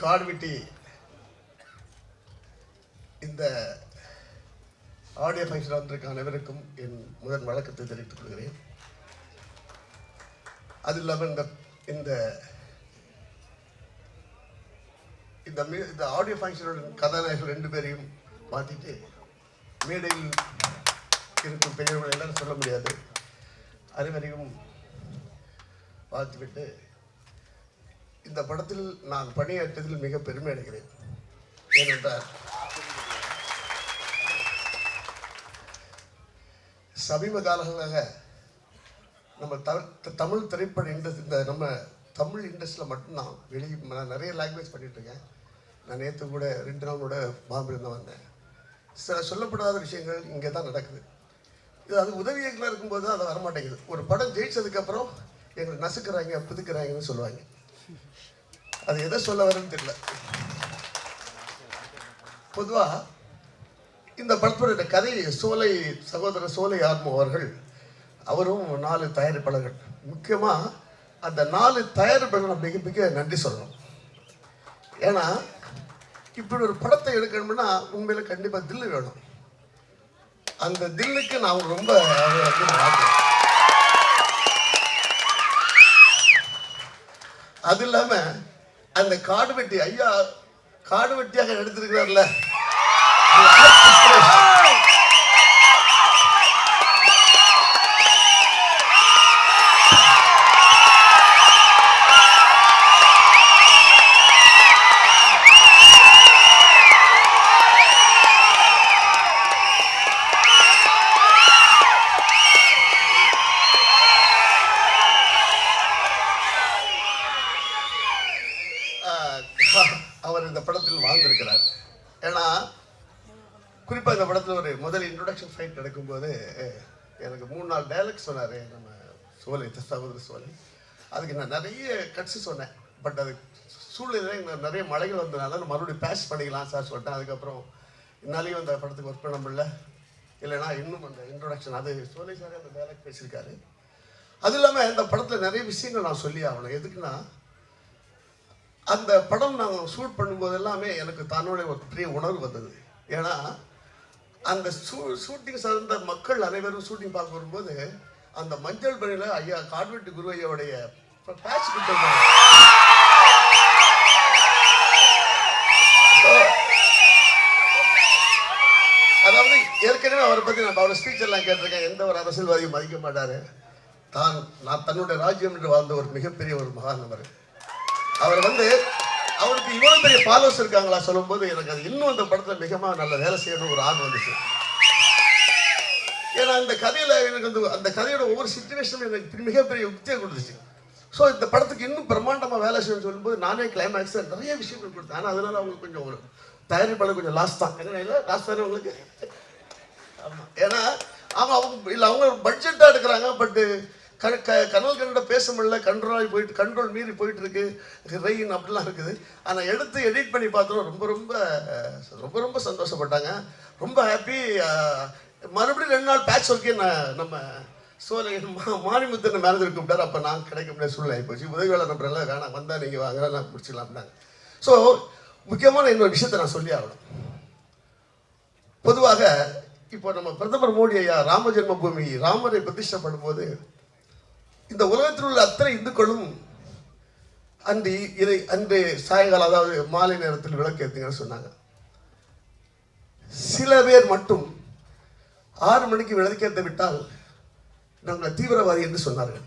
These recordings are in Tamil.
காட்வெட்டி இந்த ஆடியோ ஃபங்க்ஷன் வந்திருக்க அனைவருக்கும் என் முதன் வழக்கத்தை தெரிவித்துக் கொள்கிறேன். அது இல்லாமல் இந்த இந்த இந்த மீ- இந்த ஆடியோ ஃபங்க்ஷனோட கதாநாயகர்கள் ரெண்டு பேரையும் மாற்றிட்டு மேடையில் இருக்கும் பெரியவர்கள் எல்லாம் சொல்ல முடியாது. அனைவரையும் பார்த்துவிட்டு இந்த படத்தில் நான் பணியாற்றியதில் மிக பெருமை அடைகிறேன். ஏனென்றால் சமீப காலங்களாக நம்ம த- தமிழ் திரைப்பட இண்டஸ்ட் இந்த நம்ம தமிழ் இண்டஸ்ட்ரியில் மட்டும்தான் வெளியே நான் நிறைய லாங்குவேஜ் பண்ணிட்டு இருக்கேன் நான் நேற்று கூட ரெண்டு நாள் கூட பாம்பே தான் வந்தேன். சில சொல்லப்படாத விஷயங்கள் இங்கே தான் நடக்குது. இது அது உதவி இயக்குனர் இருக்கும்போது அது வரமாட்டேங்குது. ஒரு படம் ஜெயிச்சதுக்கப்புறம் எங்களை நசுக்கிறாங்க புதுக்கிறாங்கன்னு சொல்லுவாங்க. அது எதை சொல்ல வரேன்னு தெரியல. பொதுவாக இந்த படத்தோட கதை சோலை சகோதரர் சோலை ஆத்மோ அவர்கள் அவரும் நாலு தயாரிப்பாளர்கள். முக்கியமாக அந்த நாலு தயாரிப்பாளர்கள் நான் மிக மிக நன்றி சொல்லணும். ஏன்னா இப்படி ஒரு படத்தை எடுக்கணும்னா உண்மையில கண்டிப்பாக தில்லு வேணும். அந்த தில்லுக்கு நான் ரொம்ப அவரை வந்து நான் வாழ்த்துறேன். அது இல்லாம அந்த காடு வெட்டி ஐயா காடு வெட்டியாக எடுத்திருக்கிறார்ல. வாழ்ந்திருக்கிறார். ஏன்னா குறிப்பாக இந்த படத்தில் ஒரு முதல் இன்ட்ரொடக்ஷன் ஃபைட் நடக்கும்போது எனக்கு மூணு நாள் டைலாக் சொன்னார் நம்ம சோலை சகோதர சோலை அதுக்கு நான் நிறைய கட்சி சொன்னேன். பட் அது சூழ்நிலை எனக்கு நிறைய மழைகள் வந்ததுனால நான் மறுபடியும் பேஷ் பண்ணிக்கலாம் சார் சொல்லிட்டேன். அதுக்கப்புறம் இன்னாலையும் அந்த படத்துக்கு ஒர்க் பண்ண முடியல. இல்லைன்னா இன்னும் அந்த இன்ட்ரொடக்ஷன் அது சோலை சார் அந்த டைலாக் பேசியிருக்காரு. அது இல்லாமல் இந்த படத்தில் நிறைய விஷயங்கள் நான் சொல்லி ஆகணும். எதுக்குன்னா அந்த படம் நாங்கள் ஷூட் பண்ணும்போது எல்லாமே எனக்கு தன்னுடைய ஒரு பெரிய உணர்வு வந்தது. ஏன்னா அந்த ஷூ ஷூட்டிங் சார்ந்த மக்கள் அனைவரும் ஷூட்டிங் பார்க்க வரும்போது அந்த மஞ்சள் பணியில் ஐயா காட்வெட்டு குரு ஐயாவுடைய பேட்ச் கொடுத்துருந்தாங்க. அதாவது ஏற்கனவே அவரை பற்றி நான் அவரோட ஸ்பீச் எல்லாம் கேட்டிருக்கேன். எந்த ஒரு அரசியல்வாதியும் மதிக்க மாட்டார். தான் நான் தன்னுடைய ராஜ்யம் என்று வாழ்ந்த ஒரு மிகப்பெரிய ஒரு மகான் அவர். அவர் வந்து அவருக்கு இவ்வளவு பெரிய ஃபாலோஸ் இருக்காங்களா சொல்லும்போது எனக்கு அது இன்னும் அந்த படத்துல மிகமாக நல்ல வேலை செய்யணும் ஒரு ஆர்வம் வந்துச்சு. ஏன்னா அந்த கதையில எனக்கு அந்த அந்த கதையோட ஒவ்வொரு சுச்சுவேஷனும் எனக்கு மிகப்பெரிய உத்தியை கொடுத்துச்சு. ஸோ இந்த படத்துக்கு இன்னும் பிரம்மாண்டமாக வேலை செய்யணும்னு சொல்லும்போது நானே கிளைமேக்ஸ் நிறைய விஷயங்கள் கொடுத்தேன். ஆனால் அதனால அவங்களுக்கு கொஞ்சம் ஒரு தயாரிப்பாளர் கொஞ்சம் லாஸ் தான். என்ன இல்லை லாஸ் தானே உங்களுக்கு ஆமாம் ஏன்னா அவங்க அவங்க இல்லை அவங்க பட்ஜெட்டாக எடுக்கிறாங்க பட்டு க க கனல் கண்ட பேச முடியல கண்ட்ரோலாகி போயிட்டு கண்ட்ரோல் மீறி போயிட்டு இருக்கு ரெயின் அப்படிலாம் இருக்குது. ஆனால் எடுத்து எடிட் பண்ணி பார்த்தோம் ரொம்ப ரொம்ப ரொம்ப ரொம்ப சந்தோஷப்பட்டாங்க. ரொம்ப ஹாப்பி மறுபடியும் ரெண்டு நாள் பேட்ச் ஒர்க்கே நான் நம்ம சோலை மா மாரிமுத்தன் மேனேஜர் கூப்பிட்டார். அப்போ நான் கிடைக்க முடியாத சூழ்நிலை போச்சு உதவியாளர் நம்பரெல்லாம் வேணாம். வந்தால் நீங்கள் வாங்க நான் முடிச்சிடலாம் அப்படின்னாங்க. ஸோ முக்கியமான இன்னொரு விஷயத்தை நான் சொல்லி ஆகணும். பொதுவாக இப்போ நம்ம பிரதமர் மோடி ஐயா ராம ஜென்மபூமி ராமரை பிரதிஷ்டை பண்ணும்போது இந்த உலகத்தில் உள்ள அத்தனை இந்துக்களும் அன்று இதை அன்று சாயங்காலம் அதாவது மாலை நேரத்தில் விளக்கேற்றுங்கன்னு சொன்னாங்க. சில பேர் மட்டும் ஆறு மணிக்கு விளக்கேற்ற விட்டால் நாங்கள் தீவிரவாதி என்று சொன்னார்கள்.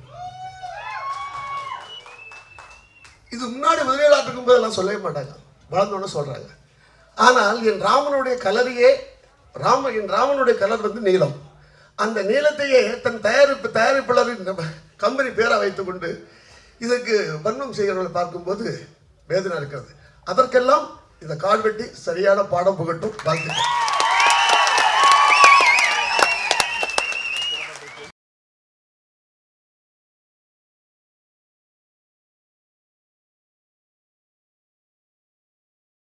இது முன்னாடி முதலீடாட்டு இருக்கும்போது எல்லாம் சொல்லவே மாட்டாங்க. வளர்ந்தோன்னு சொல்றாங்க. ஆனால் என் ராமனுடைய கலரையே ராம என் ராமனுடைய கலர் வந்து நீளம் அந்த நீளத்தையே தன் தயாரிப்பு தயாரிப்பாளரின் நம்ம கம்பெனி பேரை வைத்துக்கொண்டு இதற்கு வர்ணம் செய்கிறவர்களை பார்க்கும்போது வேதனை இருக்கிறது. அதற்கெல்லாம் இந்த கால்வெட்டி சரியான பாடம் புகட்டும் வாழ்த்துக்கள்.